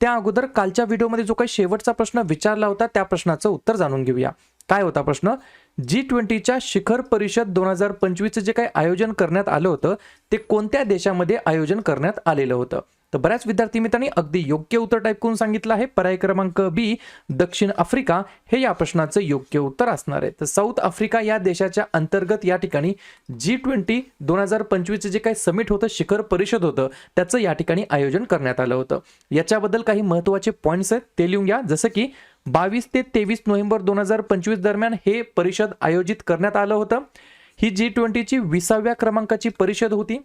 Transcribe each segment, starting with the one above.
त्या अगोदर कालच्या व्हिडिओमध्ये जो काही शेवटचा प्रश्न विचारला होता त्या प्रश्नाचं उत्तर जाणून घेऊया. काय होता प्रश्न? जी ट्वेंटीच्या शिखर परिषद दोन हजार पंचवीसचं जे काही आयोजन करण्यात आलं होतं ते कोणत्या देशामध्ये आयोजन करण्यात आलेलं होतं? तर बऱ्याच विद्यार्थी मित्रांनी अगदी योग्य उत्तर टाईप करून सांगितलं आहे. पर्याय क्रमांक बी दक्षिण आफ्रिका. हे या प्रश्नाचं योग्य उत्तर असणार आहे. तर साऊथ आफ्रिका या देशाच्या अंतर्गत या ठिकाणी जी ट्वेंटी दोन हजार पंचवीसचं जे काही समिट होतं शिखर परिषद होतं त्याचं या ठिकाणी आयोजन करण्यात आलं होतं. याच्याबद्दल काही महत्त्वाचे पॉईंट्स आहेत ते लिहून घ्या. जसं की बावीस ते तेवीस नोव्हेंबर दोन हजार पंचवीस दरम्यान हे परिषद आयोजित करण्यात आलं होतं. ही जी ट्वेंटीची विसाव्या क्रमांकाची परिषद होती.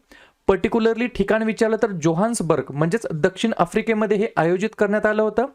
पर्टिक्युलरली ठिकाण विचारलं तर जोहान्सबर्ग म्हणजेच दक्षिण आफ्रिकेमध्ये हे आयोजित करण्यात आलं होतं.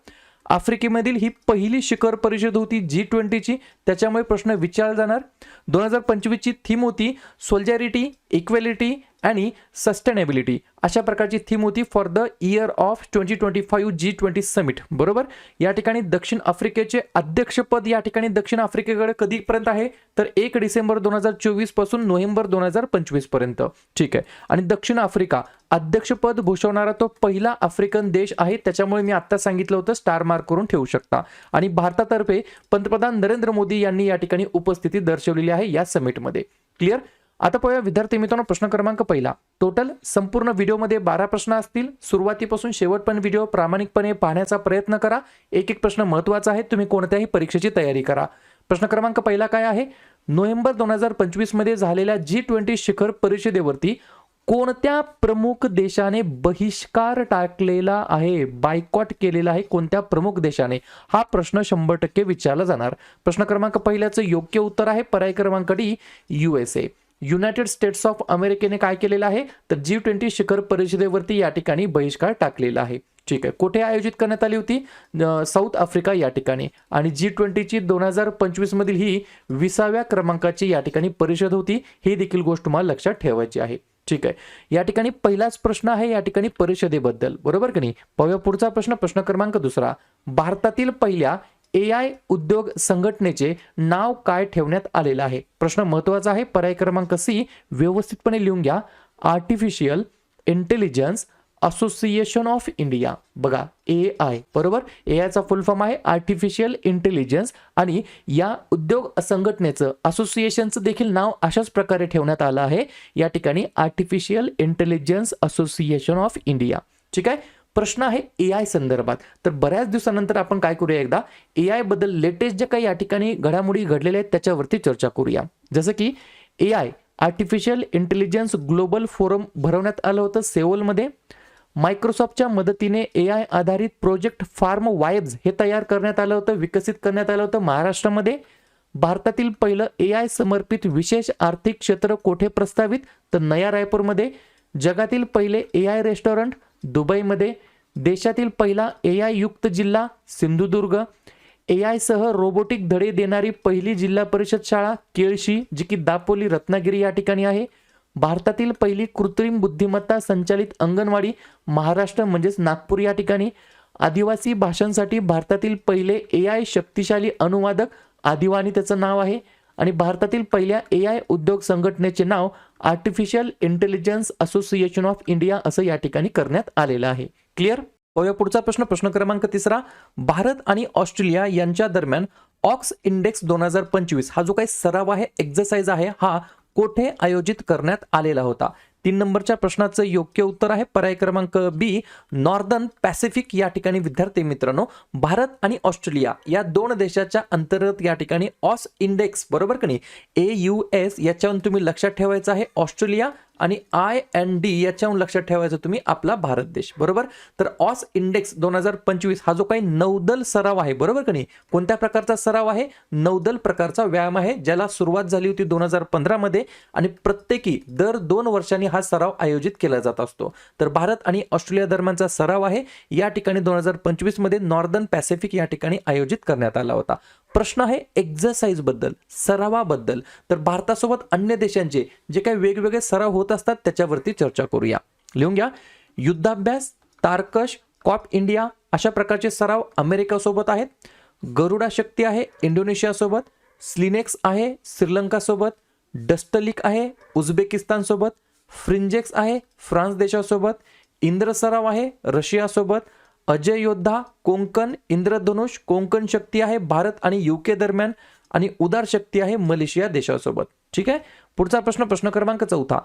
आफ्रिकेमधील ही पहिली शिखर परिषद होती जी ट्वेंटीची त्याच्यामुळे प्रश्न विचारला जाणार. दोन हजार पंचवीसची थीम होती सोल्जॅरिटी इक्वेलिटी आणि सस्टेनेबिलिटी अशा प्रकारची थीम होती for the year of twenty twenty five G twenty summit बरोबर? या ठिकाणी दक्षिण आफ्रिकेचे अध्यक्षपद या ठिकाणी दक्षिण आफ्रिकेकडे कधीपर्यंत आहे? तर एक डिसेंबर दोन हजार चोवीसपासून नोव्हेंबर दोन हजार पंचवीसपर्यंत. ठीक आहे. आणि दक्षिण आफ्रिका अध्यक्षपद भूषवणारा तो पहिला आफ्रिकन देश आहे त्याच्यामुळे मी आत्ता सांगितलं होतं स्टार मार्क करून ठेवू शकता. आणि भारतातर्फे पंतप्रधान नरेंद्र मोदी यांनी या ठिकाणी उपस्थिती दर्शवलेली आहे या समिटमध्ये क्लिअर आता पाहूया विद्यार्थी मित्रांनो प्रश्न क्रमांक पहिला. टोटल संपूर्ण व्हिडिओमध्ये बारा प्रश्न असतील. सुरुवातीपासून शेवटपर्यंत व्हिडिओ प्रामाणिकपणे पाहण्याचा प्रयत्न करा. एक एक प्रश्न महत्त्वाचा आहे. तुम्ही कोणत्याही परीक्षेची तयारी करा. प्रश्न क्रमांक पहिला काय आहे? नोव्हेंबर दोन हजार पंचवीसमध्ये झालेल्या जी ट्वेंटी शिखर परिषदेवरती कोणत्या प्रमुख देशाने बहिष्कार टाकलेला आहे बायकॉट केलेला आहे कोणत्या प्रमुख देशाने? हा प्रश्न शंभर टक्के विचारला जाणार. प्रश्न क्रमांक पहिल्याचं योग्य उत्तर आहे. पर्याय क्रमांक D USA United States of अमेरिकेने काय केलेलं आहे? तर जी ट्वेंटी शिखर परिषदेवरती या ठिकाणी बहिष्कार टाकलेला आहे. ठीक आहे. कुठे आयोजित करण्यात आली होती? साऊथ आफ्रिका या ठिकाणी. आणि जी ट्वेंटीची दोन हजार पंचवीस मधील ही विसाव्या क्रमांकाची या ठिकाणी परिषद होती. ही देखील गोष्ट तुम्हाला लक्षात ठेवायची आहे. ठीक आहे. या ठिकाणी पहिलाच प्रश्न आहे या ठिकाणी परिषदेबद्दल. बरोबर की नाही? पाहूया पुढचा प्रश्न. प्रश्न क्रमांक दुसरा. भारतातील पहिल्या ए आय उद्योग संघटनेचे नाव काय ठेवण्यात आलेलं आहे? प्रश्न महत्त्वाचा आहे. पर्याय क्रमांक सी व्यवस्थितपणे लिहून घ्या. Artificial intelligence association of India बघा ए आय बरोबर? ए आयचा फुल फॉर्म आहे आर्टिफिशियल इंटेलिजन्स आणि या उद्योग संघटनेचं असोसिएशनचं देखील नाव अशाच प्रकारे ठेवण्यात आलं आहे. या ठिकाणी artificial intelligence association of India ठीक आहे? प्रश्न आहे ए आय संदर्भात. तर बऱ्याच दिवसानंतर आपण काय करूया एकदा? ए आयबद्दल लेटेस्ट जे काही या ठिकाणी घडामोडी घडलेल्या आहेत त्याच्यावरती चर्चा करूया. जसं की A I artificial intelligence global forum भरवण्यात आलं होतं सेओलमध्ये. मायक्रोसॉफ्टच्या मदतीने ए आय आधारित प्रोजेक्ट फार्म वायब्स हे तयार करण्यात आलं होतं विकसित करण्यात आलं होतं महाराष्ट्रामध्ये. भारतातील पहिलं ए आय समर्पित विशेष आर्थिक क्षेत्र कोठे प्रस्तावित? तर नया रायपूरमध्ये. जगातील पहिले ए आय रेस्टॉरंट दुबईमध्ये देशातील पहिला ए आय युक्त जिल्हा सिंधुदुर्ग. ए आय सह रोबोटिक धडे देणारी पहिली जिल्हा परिषद शाळा केळशी जी की दापोली रत्नागिरी या ठिकाणी आहे. भारतातील पहिली कृत्रिम बुद्धिमत्ता संचालित अंगणवाडी महाराष्ट्र म्हणजेच नागपूर या ठिकाणी. आदिवासी भाषांसाठी भारतातील पहिले ए आय शक्तिशाली अनुवादक आदिवानी त्याचं नाव आहे. आणि भारतातील पहिल्या ए आय उद्योग संघटनेचे नाव artificial intelligence association of India असं या ठिकाणी करण्यात आलेलं आहे. क्लिअर पाहूया पुढचा प्रश्न. प्रश्न क्रमांक तिसरा. भारत आणि ऑस्ट्रेलिया यांच्या दरम्यान ऑक्स इंडेक्स दोन हजार पंचवीस हा जो काही सराव आहे एक्झरसाइज आहे हा कोठे आयोजित करण्यात आलेला होता? तीन नंबरच्या प्रश्नाचं योग्य उत्तर आहे. पर्याय क्रमांक बी नॉर्दर्न पॅसिफिक या ठिकाणी विद्यार्थी मित्रांनो भारत आणि ऑस्ट्रेलिया या दोन देशाच्या अंतर्गत या ठिकाणी ऑस इंडेक्स बरोबर का नाही? ए यू एस याच्यावरून तुम्ही लक्षात ठेवायचं आहे. ऑस्ट्रेलिया आणि आय अँड डी याच्याहून लक्षात ठेवायचं तुम्ही आपला भारत देश बरोबर? तर ऑस इंडेक्स दोन हजार पंचवीस हा जो काही नौदल सराव आहे बरोबर का नाही? कोणत्या प्रकारचा सराव आहे? नौदल प्रकारचा व्यायाम आहे ज्याला सुरुवात झाली होती दोन हजार पंधरामध्ये आणि प्रत्येकी दर दोन वर्षांनी हा सराव आयोजित केला जात असतो. तर भारत आणि ऑस्ट्रेलिया दरम्यानचा सराव आहे या ठिकाणी दोन हजार पंचवीसमध्ये नॉर्दर्न पॅसिफिक या ठिकाणी आयोजित करण्यात आला होता. प्रश्न आहे एक्झरसाईजबद्दल सरावाबद्दल. तर भारतासोबत अन्य देशांचे जे काही वेगवेगळे सराव होत असतात त्याच्यावरती चर्चा करूया. लिहून घ्या. युद्धाभ्यास तारकश कॉप इंडिया अशा प्रकारचे सराव अमेरिकासोबत आहेत. गरुडा शक्ती आहे इंडोनेशियासोबत स्लिनेक्स आहे श्रीलंकासोबत डस्टलिक आहे उझबेकिस्तानसोबत फ्रिंजेक्स आहे फ्रान्स देशासोबत इंद्र सराव आहे रशियासोबत अजय योद्धा कोंकण इंद्रधनुष कोंकण शक्ती आहे भारत आणि युके दरम्यान आणि उदार शक्ती आहे मलेशिया देशासोबत. ठीक आहे? पुढचा प्रश्न प्रश्न क्रमांक चौथा.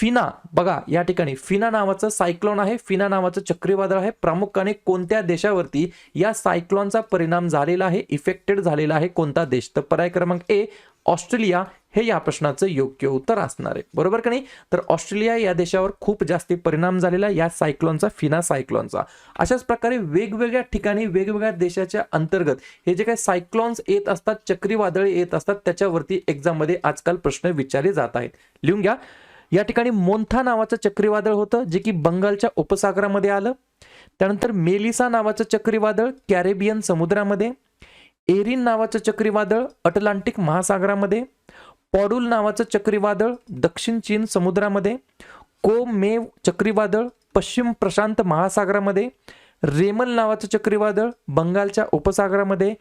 फिना बघा या ठिकाणी फिना नावाचं सायक्लॉन आहे. फिना नावाचं चक्रीवादळ आहे. प्रामुख्याने कोणत्या देशावरती या सायक्लॉनचा परिणाम झालेला आहे इफेक्टेड झालेला आहे कोणता देश? तर पर्याय क्रमांक ए ऑस्ट्रेलिया हे या प्रश्नाचं योग्य उत्तर असणार आहे. बरोबर का नाही? तर ऑस्ट्रेलिया या देशावर खूप जास्ती परिणाम झालेला या सायक्लॉनचा फिना सायक्लॉनचा. अशाच प्रकारे वेगवेगळ्या ठिकाणी वेगवेगळ्या देशाच्या अंतर्गत हे जे काही सायक्लॉन्स येत असतात चक्रीवादळे येत असतात त्याच्यावरती एक्झाममध्ये आजकाल प्रश्न विचारले जात आहेत. लिहून घ्या. या ठिकाणी मोंथा नावाचं चक्रीवादळ होतं जे की बंगालच्या उपसागरामध्ये आलं. त्यानंतर मेलिसा नावाचं चक्रीवादळ कॅरेबियन समुद्रामध्ये. एरिन नावाचं चक्रीवादळ अटलांटिक महासागरामध्ये. पॉडुल नावाचं चक्रीवादळ दक्षिण चीन समुद्रामध्ये कोमेव चक्रीवादळ पश्चिम प्रशांत महासागरामध्ये रेमल नावाचं चक्रीवादळ बंगालच्या उपसागरामध्ये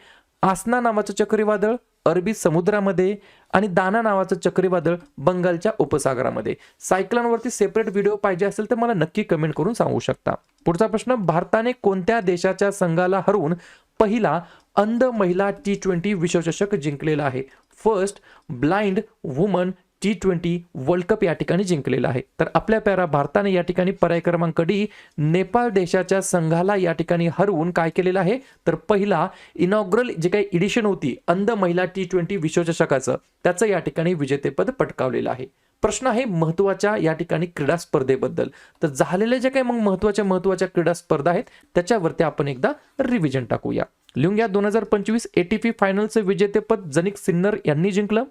आसना नावाचं चक्रीवादळ अरबी समुद्रामध्ये आणि दाना नावाचं चक्रीवादळ बंगालच्या उपसागरामध्ये. सायक्लॉनवरती सेपरेट व्हिडिओ पाहिजे असेल तर मला नक्की कमेंट करून सांगू शकता. पुढचा प्रश्न भारताने कोणत्या देशाच्या संघाला हरवून पहिला अंध महिला टी ट्वेंटी विश्वचषक जिंकलेला आहे? First blind woman T twenty world cup या ठिकाणी जिंकलेला आहे. तर आपल्या प्यारा भारताने या ठिकाणी पर्याय क्रमांक डी नेपाळ देशाच्या संघाला या ठिकाणी हरवून काय केलेलं आहे? तर पहिला इनॉग्रल जे काही इडिशन होती अंध महिला टी ट्वेंटी विश्वचषकाचं त्याचं या ठिकाणी विजेतेपद पटकावलेलं आहे. प्रश्न आहे महत्त्वाच्या या ठिकाणी क्रीडा स्पर्धेबद्दल. तर झालेल्या ज्या काही मग महत्त्वाच्या महत्त्वाच्या क्रीडा स्पर्धा आहेत त्याच्यावरती आपण एकदा रिव्हिजन टाकूया. लिहून घ्या दोन हजार पंचवीस एटीपी फायनलचं विजेतेपद जनिक सिन्नर यांनी जिंकलं.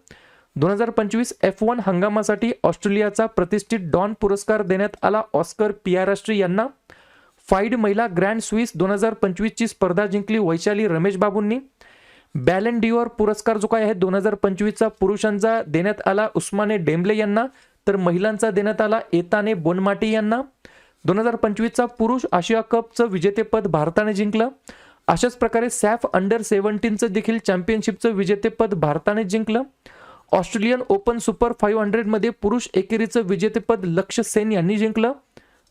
दोन हजार पंचवीस एफ वन हंगामासाठी ऑस्ट्रेलियाचा प्रतिष्ठित डॉन पुरस्कार देण्यात आला ऑस्कर पियाराष्ट्री यांना. फाईड महिला ग्रँड स्विस दोन हजार पंचवीसची स्पर्धा जिंकली वैशाली रमेश बाबूंनी बॅलन डिओर पुरस्कार जो काय आहे दोन हजार पंचवीसचा पुरुषांचा देण्यात आला उस्माने डेंबले यांना तर महिलांचा देण्यात आला एताने बोनमाटी यांना. दोन हजार पंचवीसचा पुरुष आशिया कपचं विजेतेपद भारताने जिंकलं. अशाच प्रकारे सॅफ अंडर सेव्हन्टीनचं देखील चॅम्पियनशिपचं विजेतेपद भारताने जिंकलं. ऑस्ट्रेलियन ओपन सुपर फाईव्ह हंड्रेडमध्ये पुरुष एकेरीचं विजेतेपद लक्ष सेन यांनी जिंकलं.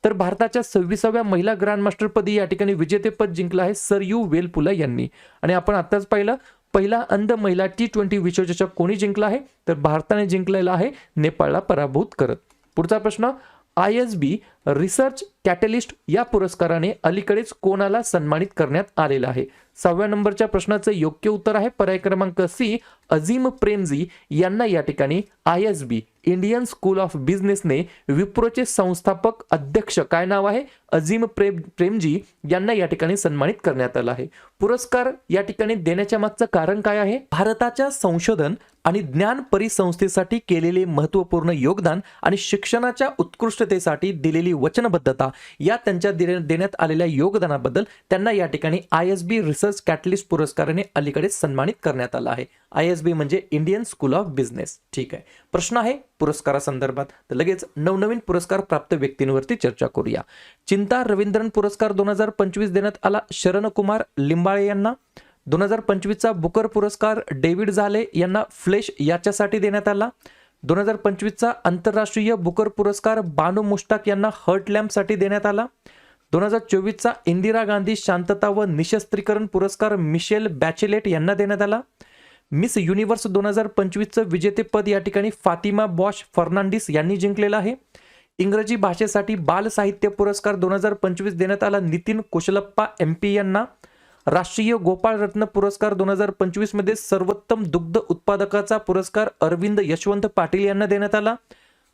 तर भारताच्या सव्वीसाव्या महिला ग्रँडमास्टरपदी या ठिकाणी विजेतेपद जिंकलं आहे सरयू वेलपुला यांनी. आणि आपण आताच पाहिलं पहिला अंध महिला टी ट्वेंटी विश्वचषक कोणी जिंकला आहे? तर भारताने जिंकलेला आहे नेपाळला पराभूत करत. पुढचा प्रश्न I S B research catalyst या पुरस्काराने अलीकडेच कोणाला सन्मानित करण्यात आलेला आहे? सहाव्या नंबरच्या प्रश्नाचं योग्य उत्तर आहे. पर्याय क्रमांक सी अझीम प्रेमजी यांना या ठिकाणी I S B Indian school of बिझनेसने विप्रोचे संस्थापक अध्यक्ष काय नाव आहे? अझीम प्रेम प्रेमजी यांना या ठिकाणी सन्मानित करण्यात आलं आहे. पुरस्कार या ठिकाणी देण्याच्या मागचं कारण काय आहे? भारताच्या संशोधन आणि ज्ञान परिसंस्थेसाठी केलेले महत्त्वपूर्ण योगदान आणि शिक्षणाच्या उत्कृष्टतेसाठी दिलेली वचनबद्धता या त्यांच्या देण्यात आलेल्या योगदानाबद्दल त्यांना या ठिकाणी I S B research catalyst पुरस्काराने अलीकडे सन्मानित करण्यात आला आहे. आय एस बी म्हणजे इंडियन स्कूल ऑफ बिझनेस ठीक आहे. प्रश्न आहे पुरस्कारासंदर्भात. तर लगेच नवनवीन पुरस्कार प्राप्त व्यक्तींवरती चर्चा करूया. चिंता रवींद्रन पुरस्कार दोन हजार पंचवीस देण्यात आला शरणकुमार लिंबाळे यांना. दोन हजार पंचवीसचा बुकर पुरस्कार डेव्हिड झाले यांना फ्लेश याच्यासाठी देण्यात आला. दोन हजार पंचवीसचा आंतरराष्ट्रीय बुकर पुरस्कार बानू मुश्ताक यांना हर्ट लॅम्पसाठी देण्यात आला. दोन हजार चोवीसचा इंदिरा गांधी शांतता व निशस्त्रीकरण पुरस्कार मिशेल बॅचेलेट यांना देण्यात आला. मिस युनिव्हर्स दोन हजार पंचवीसचं विजेतेपद या ठिकाणी फातिमा बॉश फर्नांडिस यांनी जिंकलेलं आहे. इंग्रजी भाषेसाठी बाल साहित्य पुरस्कार दोन हजार पंचवीस देण्यात आला नितीन कुशलप्पा एम पी यांना. राष्ट्रीय गोपाळ रत्न पुरस्कार दोन हजार पंचवीसमध्ये सर्वोत्तम दुग्ध उत्पादकाचा पुरस्कार अरविंद यशवंत पाटील यांना देण्यात आला.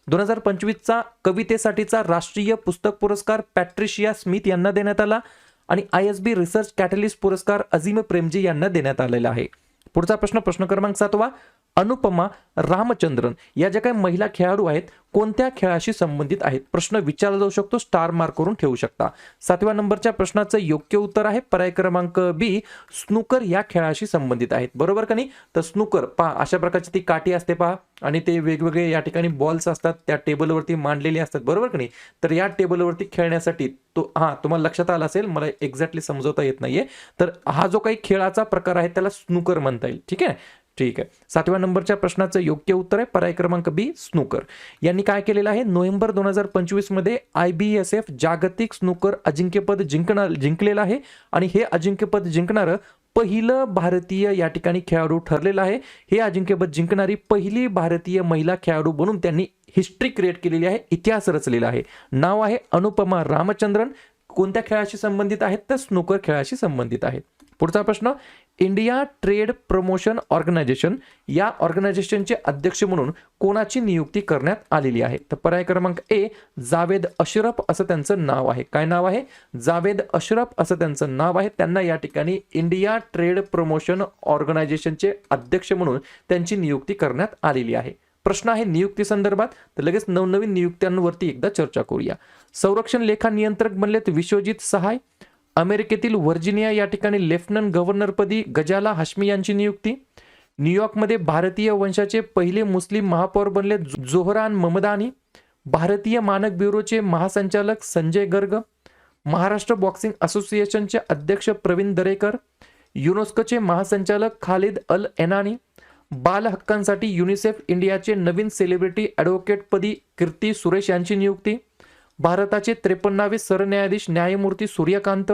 दोन हजार पंचवीसचा कवितेसाठीचा राष्ट्रीय पुस्तक पुरस्कार पॅट्रिशिया स्मिथ यांना देण्यात आला आणि I S B research catalyst पुरस्कार अझीम प्रेमजी यांना देण्यात आलेला आहे. पुढचा प्रश्न प्रश्न क्रमांक सातवा अनुपमा रामचंद्रन या ज्या काही महिला खेळाडू आहेत कोणत्या खेळाशी संबंधित आहेत? प्रश्न विचारला जाऊ शकतो स्टार मार्क करून ठेवू शकता. सातव्या नंबरच्या प्रश्नाचं योग्य उत्तर आहे पर्याय क्रमांक बी स्नूकर या खेळाशी संबंधित आहेत. बरोबर का नाही? तर स्नूकर पहा अशा प्रकारची ती काठी असते पहा. आणि ते वेगवेगळे या ठिकाणी बॉल्स असतात त्या टेबलवरती मांडलेले असतात. बरोबर का नाही? तर या टेबलवरती खेळण्यासाठी तो हा तुम्हाला लक्षात आला असेल मला एक्झॅक्टली समजवता येत नाहीये. तर हा जो काही खेळाचा प्रकार आहे त्याला स्नूकर म्हणता येईल. ठीक आहे? ठीक आहे. सातव्या नंबरच्या प्रश्नाचं योग्य उत्तर आहे पर्याय क्रमांक बी स्नूकर यांनी काय केलेलं आहे? नोव्हेंबर दोन हजार पंचवीसमध्ये आय बी एस एफ जागतिक स्नूकर अजिंक्यपद जिंकणार जिंकलेलं आहे. आणि हे अजिंक्यपद जिंकणारं पहिलं भारतीय या ठिकाणी खेळाडू ठरलेलं आहे. हे अजिंक्यपद जिंकणारी पहिली भारतीय महिला खेळाडू बनून त्यांनी हिस्ट्री क्रिएट केलेली आहे. इतिहास रचलेला आहे. नाव आहे अनुपमा रामचंद्रन. कोणत्या खेळाशी संबंधित आहेत? तर स्नूकर खेळाशी संबंधित आहेत. पुढचा प्रश्न इंडिया ट्रेड प्रमोशन ऑर्गनायझेशन या ऑर्गनायझेशनचे अध्यक्ष म्हणून कोणाची नियुक्ती करण्यात आलेली आहे? तर पर्याय क्रमांक ए जावेद अशरफ असं त्यांचं नाव आहे. काय नाव आहे? जावेद अशरफ असं त्यांचं नाव आहे. त्यांना या ठिकाणी इंडिया ट्रेड प्रमोशन ऑर्गनायझेशनचे अध्यक्ष म्हणून त्यांची नियुक्ती करण्यात आलेली आहे. प्रश्न आहे नियुक्ती संदर्भात. तर लगेच नवनवीन नियुक्त्यांवरती एकदा चर्चा करूया. संरक्षण लेखा नियंत्रक बनलेत विश्वजित सहाय. अमेरिकेतील व्हर्जिनिया या ठिकाणी लेफ्टनंट गव्हर्नरपदी गजाला हाश्मी यांची नियुक्ती. न्यूयॉर्कमध्ये भारतीय वंशाचे पहिले मुस्लिम महापौर बनले जोहरान ममदानी. भारतीय मानक ब्युरोचे महासंचालक संजय गर्ग. महाराष्ट्र बॉक्सिंग असोसिएशनचे अध्यक्ष प्रवीण दरेकर. युनेस्कोचे महासंचालक खालिद अल एनानी. बाल हक्कांसाठी युनिसेफ इंडियाचे नवीन सेलिब्रिटी ॲडव्होकेटपदी कीर्ती सुरेश यांची नियुक्ती. भारताचे त्रेपन्नावे सरन्यायाधीश न्यायमूर्ती सूर्यकांत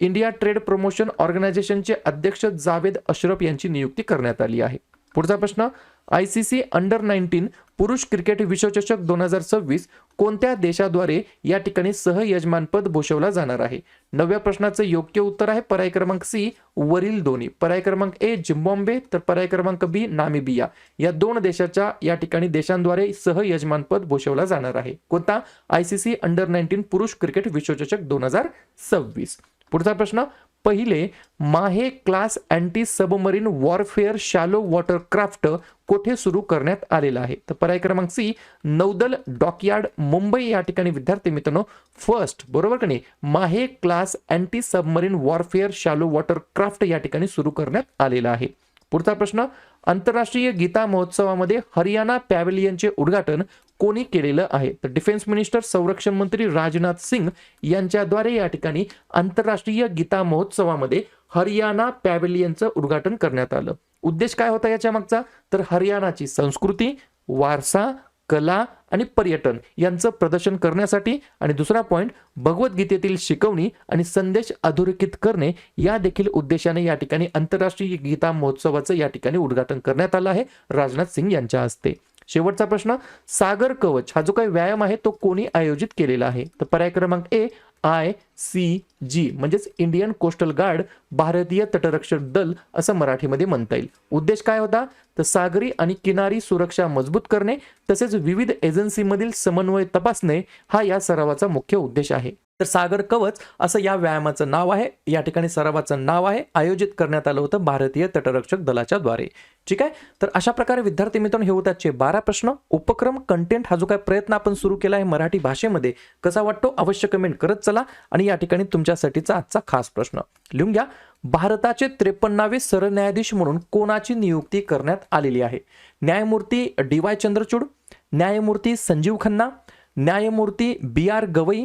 इंडिया ट्रेड प्रमोशन ऑर्गनायझेशनचे अध्यक्ष जावेद अशरफ यांची नियुक्ती करण्यात आली आहे. पुढचा प्रश्न I C C under nineteen पुरुष क्रिकेट विश्वचषक दोन हजार सव्वीस कोणत्या देशाद्वारे या ठिकाणी सहयजमानपद भूषवला जाणार आहे? नवव्या प्रश्नाचं योग्य उत्तर आहे पर्याय क्रमांक सी वरील दोन्ही. पर्याय क्रमांक ए झिम्बॉम्बे तर पर्याय क्रमांक बी नामिबिया. या दोन देशाच्या या ठिकाणी देशांद्वारे सहयजमानपद भूषवला जाणार आहे. कोणता? I C C under nineteen पुरुष क्रिकेट विश्वचषक दोन हजार सव्वीस. पुढचा प्रश्न पहिले Mahe class anti submarine warfare shallow watercraft कोठे सुरू करण्यात आलेला आहे? तर पर्याय क्रमांक सी नौदल डॉकयार्ड मुंबई या ठिकाणी विद्यार्थी मित्रांनो फर्स्ट बरोबर का नाही? Mahe class anti submarine warfare shallow watercraft या ठिकाणी सुरू करण्यात आलेला आहे. पुढचा प्रश्न आंतरराष्ट्रीय गीता महोत्सवामध्ये हरियाणा पॅवेलियनचे उद्घाटन कोणी केलेलं आहे? तर डिफेन्स मिनिस्टर संरक्षण मंत्री राजनाथ सिंग यांच्याद्वारे या ठिकाणी आंतरराष्ट्रीय गीता महोत्सवामध्ये हरियाणा पॅवेलियनचं उद्घाटन करण्यात आलं. उद्देश काय होता याच्या मागचा? तर हरियाणाची संस्कृती वारसा कला आणि पर्यटन यांचं प्रदर्शन करण्यासाठी. आणि दुसरा पॉईंट भगवद्गीतेतील शिकवणी आणि संदेश अधोरेखित करणे या देखील उद्देशाने या ठिकाणी आंतरराष्ट्रीय गीता महोत्सवाचं या ठिकाणी उद्घाटन करण्यात आलं आहे. राजनाथ सिंग यांच्या हस्ते. शेवटचा प्रश्न सागर कवच हा जो काही व्यायाम आहे तो कोणी आयोजित केलेला आहे? तर पर्याय क्रमांक ए आय सी जी म्हणजेच इंडियन कोस्टल गार्ड भारतीय तटरक्षक दल असं मराठीमध्ये म्हणता येईल. उद्देश काय होता? तर सागरी आणि किनारी सुरक्षा मजबूत करणे तसेच विविध एजन्सीमधील समन्वय तपासणे हा या सरावाचा मुख्य उद्देश आहे. तर सागर कवच असं या व्यायामाचं नाव आहे. या ठिकाणी सरावाचं नाव आहे. आयोजित करण्यात आलं होतं भारतीय तटरक्षक दलाच्या द्वारे ठीक आहे? तर अशा प्रकारे विद्यार्थी मित्रांनो हे होताचे बारा प्रश्न. उपक्रम कंटेंट हा जो काय प्रयत्न आपण सुरू केला आहे मराठी भाषेमध्ये कसा वाटतो अवश्य कमेंट करत चला. आणि या ठिकाणी तुमच्यासाठीचा आजचा खास प्रश्न. लिहून घ्या. भारताचे त्रेपन्नावे सरन्यायाधीश म्हणून कोणाची नियुक्ती करण्यात आलेली आहे? न्यायमूर्ती डी वाय चंद्रचूड न्यायमूर्ती संजीव खन्ना न्यायमूर्ती बी आर गवई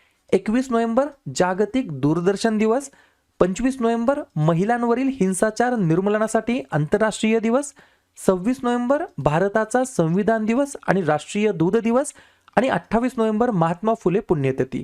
एकवीस नोव्हेंबर जागतिक दूरदर्शन दिवस पंचवीस नोव्हेंबर महिलांवरील हिंसाचार निर्मूलनासाठी आंतरराष्ट्रीय दिवस सव्वीस नोव्हेंबर भारताचा संविधान दिवस आणि राष्ट्रीय दूध दिवस आणि अठ्ठावीस नोव्हेंबर महात्मा फुले पुण्यतिथी.